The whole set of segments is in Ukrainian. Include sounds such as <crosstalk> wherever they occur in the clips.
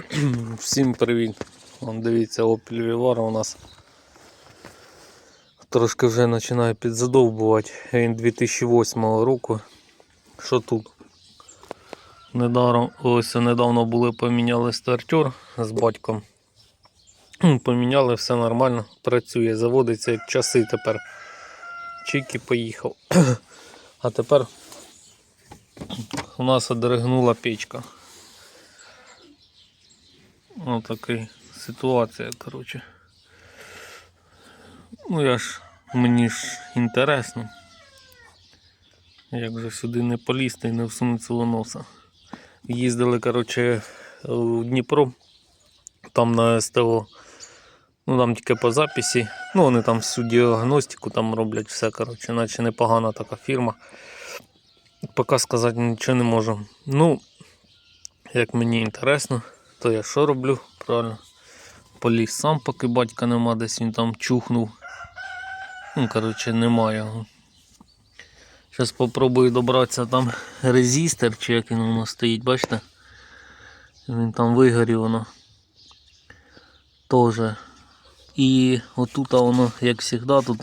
<clears throat> Всім привіт! Вон дивіться, Opel Vivaro у нас трошки вже починає підзадовбувати. Він 2008 року. Що тут? Недаром, ось недавно були поміняли стартер з батьком. Поміняли, все нормально, працює, заводиться часи тепер. Чики поїхав. <clears throat> А тепер у нас одригнула печка. Ось така ситуація, коротше. Ну я ж, мені ж інтересно. Як же сюди не полізти і не всунути свого носа. Їздили, коротше, у Дніпро, там на СТО. Ну там тільки по записі. Ну вони там всю діагностику там роблять все, коротше, наче непогана така фірма. Поки сказати нічого не можу. Ну, як мені інтересно, то я що роблю? Правильно. Поліз сам, поки батька нема, десь він там чухнув. Ну, коротше, нема його. Зараз спробую добратися там резистор, чи як він у нас стоїть, бачите? Він там вигорів воно. Тоже. І отут воно, як завжди, тут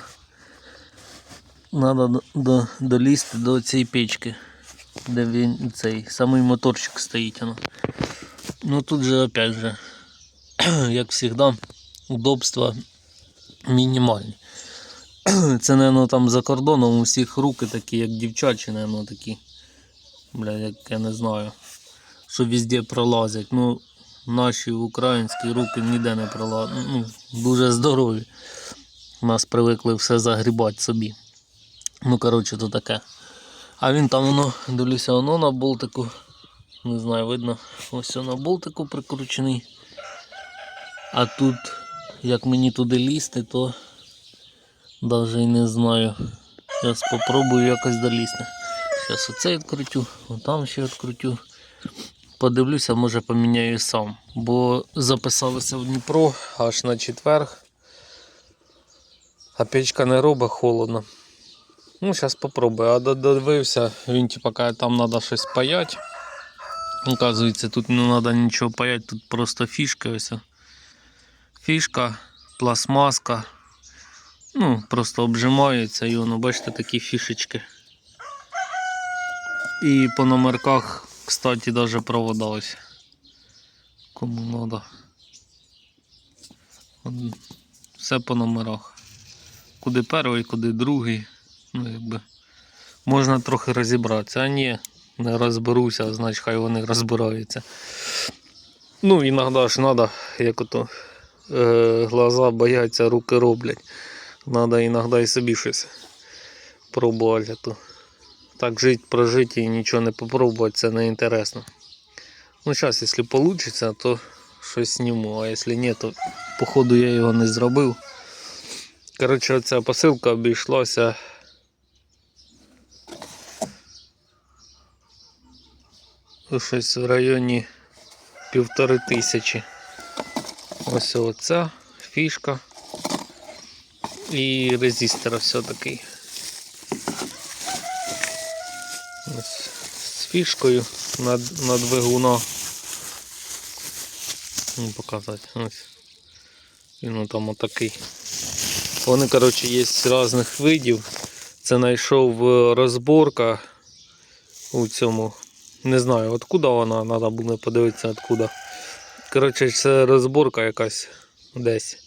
треба до, до, долізти до цієї печки, де він цей самий моторчик стоїть. Воно. Ну тут же опять же, <clears throat> як завжди, удобства мінімальні. <clears throat> Це, наверное, там за кордоном у всіх руки такі, як дівчачі, наверное, такі. Бля, як я не знаю. Що везде пролазять. Ну, наші українські руки ніде не пролазять. Ну, дуже здорові. Нас привикли все загрібати собі. Ну, коротше, то таке. А він там воно, дивлюся, воно на болтику. Не знаю, видно, ось на болтику прикручений. А тут, як мені туди лізти, то навіть і не знаю. Зараз спробую якось долізти. Зараз оце відкрутю, отам ще відкрутю. Подивлюся, може поміняю сам. Бо записалися в Дніпро аж на четверг. А печка не робить холодно. Ну, зараз попробую. А додивився, він типа каже, там треба щось паяти. Оказується, тут не треба нічого паяти, тут просто фішка ось. Фішка, пластмаска. Ну, просто обжимається і воно, бачите, такі фішечки. І по номерках, кстати, даже провода ось. Кому надо. Все по номерах. Куди перший, куди другий. Ну, якби. Можна трохи розібратися, а ні, не розберуся, значить хай вони розбираються. Ну, іноді ж треба, як ото е, глаза бояться, руки роблять. Надо іноді і собі щось пробувати. Так жити, прожити і нічого не попробувати, це не інтересно. Ну, зараз, якщо вийде, то щось зніму, а якщо ні, то походу я його не зробив. Коротше, оця посилка обійшлася. Щось в районі півтори тисячі. Ось оця фішка. І резистор все такий. Ось з фішкою на, на двигуна. Не показати. Ось. Він там отакий. Вони, коротше, є з різних видів. Це знайшов розборка у цьому. Не знаю, откуда вона, треба буде подивитися откуда. Коротше, це розборка якась десь.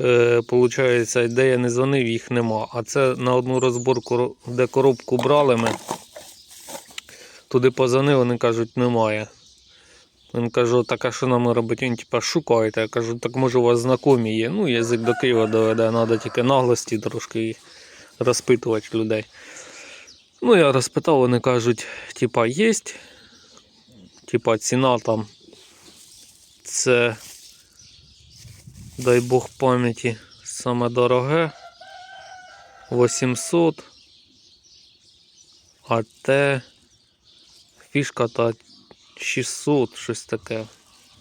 Е, Получається, де я не дзвонив, їх нема. А це на одну розборку, де коробку брали ми. Туди позвонив, вони кажуть, немає. Він кажу, так а що нам робити? Він типа шукайте. Я кажу, так може у вас знайомі є. Ну, язик до Києва доведе, треба тільки наглості трошки розпитувати людей. Ну, я розпитав, вони кажуть, типа, є. Типа ціна там. Це, дай Бог пам'яті, саме дороге. 800. А те фішка та 600, щось таке.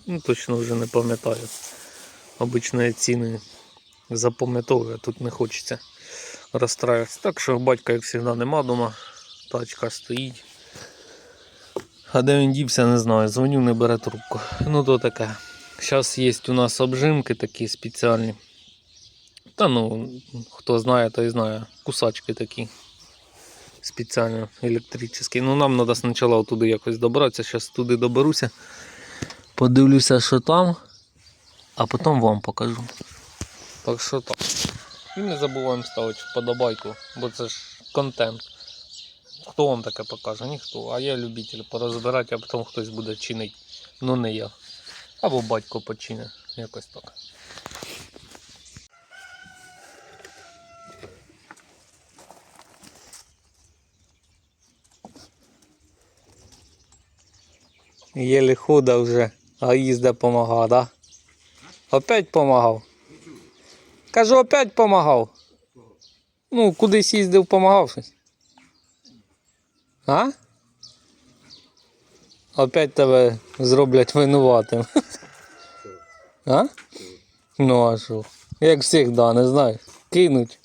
Ну, точно вже не пам'ятаю. Обично я ціни запам'ятовую, тут не хочеться розстраюватися. Так що батька, як завжди, нема вдома. Тачка стоїть. А де він дівся, не знаю. Дзвоню, не бере трубку. Ну то таке. Зараз є у нас обжимки такі спеціальні. Та ну, хто знає, той знає. Кусачки такі. Спеціально електричні. Ну нам треба спочатку туди якось добратися. Зараз туди доберуся. Подивлюся, що там, а потім вам покажу. Так що так. І не забуваємо ставити вподобайку, бо це ж контент. Хто вам таке покаже? Ніхто. А я любитель порозбирати, а потім хтось буде чинити. Ну не я. Або батько почине. Якось так. Єлі худа вже, а їзде помагав, да? Опять помагав. Кажу, опять помагав. Ну, кудись їздив, помагав щось. А? Опять тебе зроблять винуватим. <laughs> А? Ну а що? Як завжди, не знаю. Кинуть.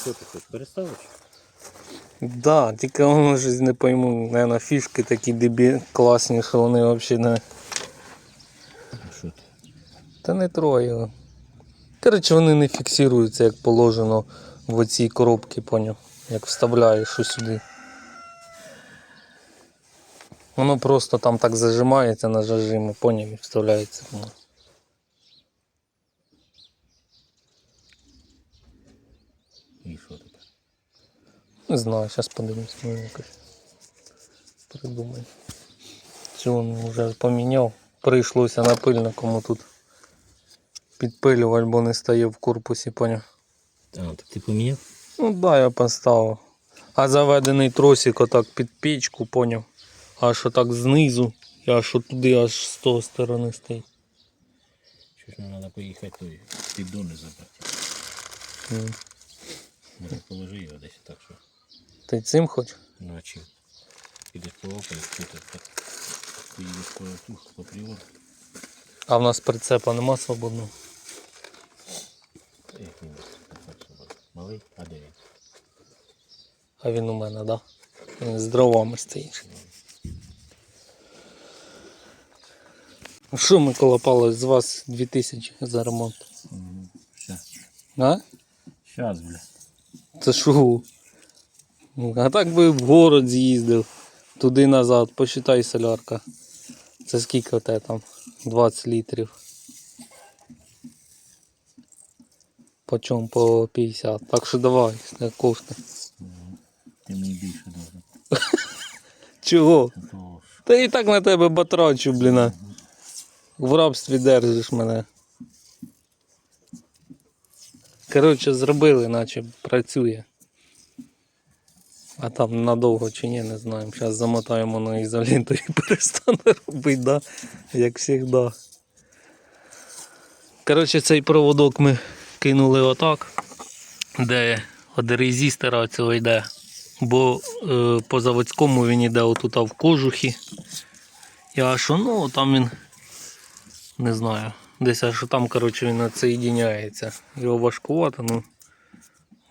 Що ти хочеш, переставиш? Да, тільки воно щось не пойму. Наверно, фішки такі дебі класні, що вони взагалі не. Що ти? Та не його. Коротше, вони не фіксуються, як положено в оцій коробці, поняв. Як вставляєш сюди. Воно просто там так зажимається на зажимі, поняв, і вставляється. І що тепер? Не знаю, зараз подивимось, ну якось придумай. Чи він вже поміняв. Прийшлося напильникому тут підпилювати, бо не стає в корпусі, поняв. А, так ти поміняв? Ну да, я поставив. А заведений тросик отак під печку, поняв. Аж отак знизу, і аж туди аж з того сторони стоїть. Що ж нам треба поїхати той піддони забрати. М. Може положи його десь так, що Ти цим хоч? ну а чим? Підеш по опелі, тут так поїдеш по ту, по приводу. А в нас прицепа нема свободного. Як він малий, а де він? А він у мене, так? Да? Він з дровами стоїть. Що, Микола Павлович, з вас 2000 за ремонт? А? Щас, бля. Це що? Ну, А так би в город з'їздив, туди назад, посчитай солярка. Це скільки те там? 20 літрів. По чому? По 50. Так що давай, це коштує. Ти мені більше должен. <laughs> Чого? Та і так на тебе батрачу, бліна. В рабстві держиш мене. Коротше, зробили, наче працює. А там надовго чи ні, не знаємо. Зараз замотаємо на ізоленту і <laughs> перестане робити, да? як завжди. Коротше, цей проводок ми кинули отак, де від резистора цього йде. Бо е, по заводському він йде отут в кожухі. І аж ну там він не знаю. Десь аж там, коротше, він відсоєдиняється. Його важкувато, ну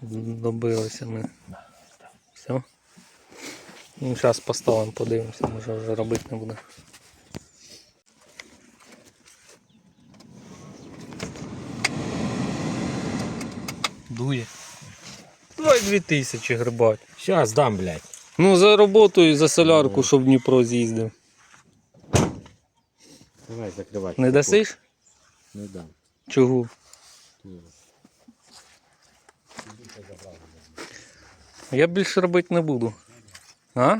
добилися ми. Все. Ну, зараз поставимо, подивимося, може вже робити не буде. Дує. Давай 2000 грибать. Щас дам, блядь. Ну за роботу і за солярку, щоб в Дніпро з'їздив. Давай закривай. Не дасиш? Не дам. Чого? Я більше робити не буду. А?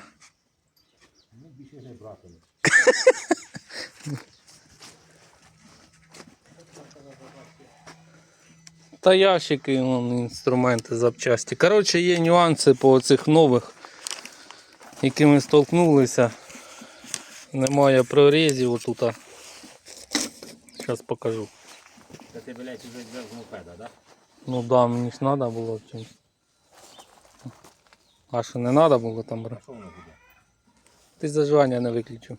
Та ящики, вон, інструменти, запчасті. Коротше, є нюанси по цих нових, які ми столкнулися. Немає прорізів отут. Зараз покажу. Та ти, блядь, уже взяв з мопеда, да? Ну да, мені ж треба було чимось. А що не треба було там брати? Що воно буде? Ти зажигання не виключив.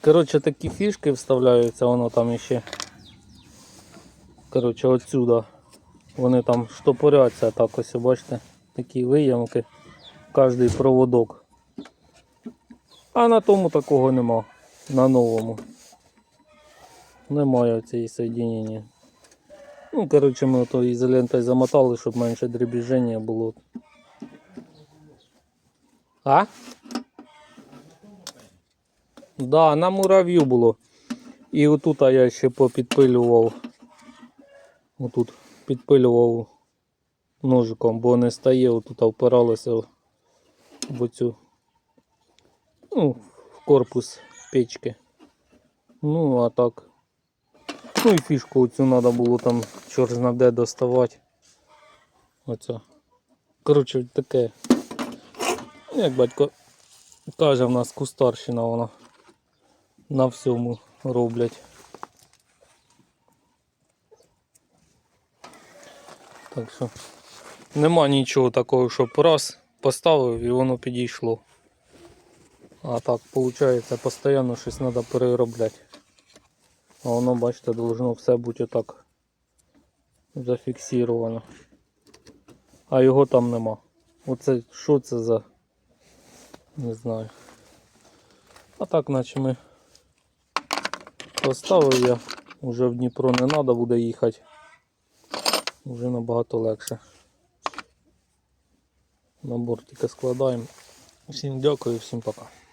Коротше, такі фішки вставляються, воно там іще. Коротше, отсюда. Вони там штопоряться так ось, бачите, такі виямки. Кожний проводок. А на тому такого нема. На новому. Немає цієї соєдинення. Ну, коротше, ми то ізолентою замотали, щоб менше дребіження було. А? Да, на мурав'ю було. І отут я ще попідпилював. Отут підпилював ножиком, бо не стає, отут впиралося в оцю. Ну, в корпус печки. Ну, а так. Ну і фішку оцю треба було там чорт де доставати. Оця. Коротше, таке. Ну, Як батько каже, в нас кустарщина вона на всьому роблять. Так що нема нічого такого, щоб раз поставив і воно підійшло. А так, виходить, постійно щось треба переробляти. А воно, бачите, должно все бути отак зафіксировано. А його там нема. Оце що це за. Не знаю. А так, наче ми поставив я. Уже в Дніпро не треба буде їхати. Вже набагато легше. На бортика складаємо. Всім дякую, всім пока.